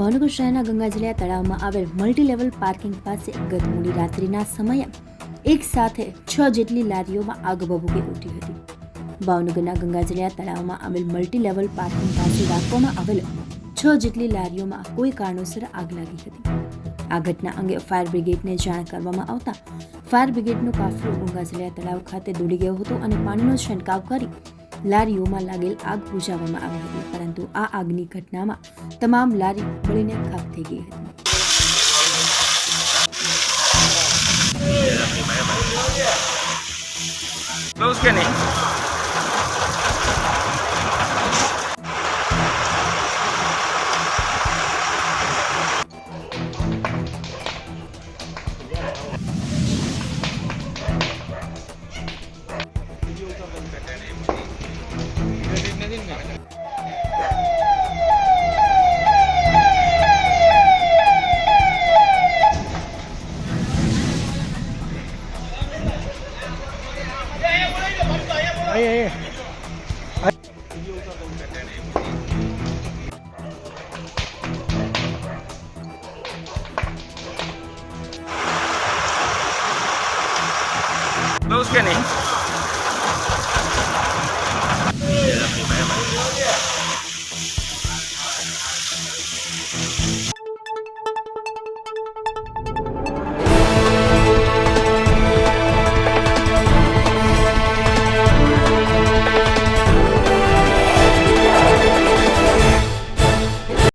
ભાવનગર શહેરના ગંગાજળિયા તળાવમાં આવેલ મલ્ટી લેવલ પાર્કિંગ પાસે ગત મોડી રાત્રિના સમયે એક સાથે છ જેટલી લારીઓમાં આગ ભભૂકી ઉઠી હતી. ભાવનગરના ગંગાજળિયા તળાવમાં આવેલ મલ્ટી લેવલ પાર્કિંગ પાસે રાખવામાં આવેલ છ જેટલી લારીઓમાં કોઈ કારણોસર આગ લાગી હતી. આ ઘટના અંગે ફાયર બ્રિગેડને જાણ કરવામાં આવતા ફાયર બ્રિગેડનો કાફલો ગંગાજળિયા તળાવ ખાતે દોડી ગયો હતો અને પાણીનો છંટકાવ કરી લારીઓમાં લાગેલ આગ બુઝાવવામાં આવી હતી, પરંતુ આ આગની ઘટનામાં તમામ લારી બળીને ખાક થઈ ગઈ હતી. Ay, ay. Those can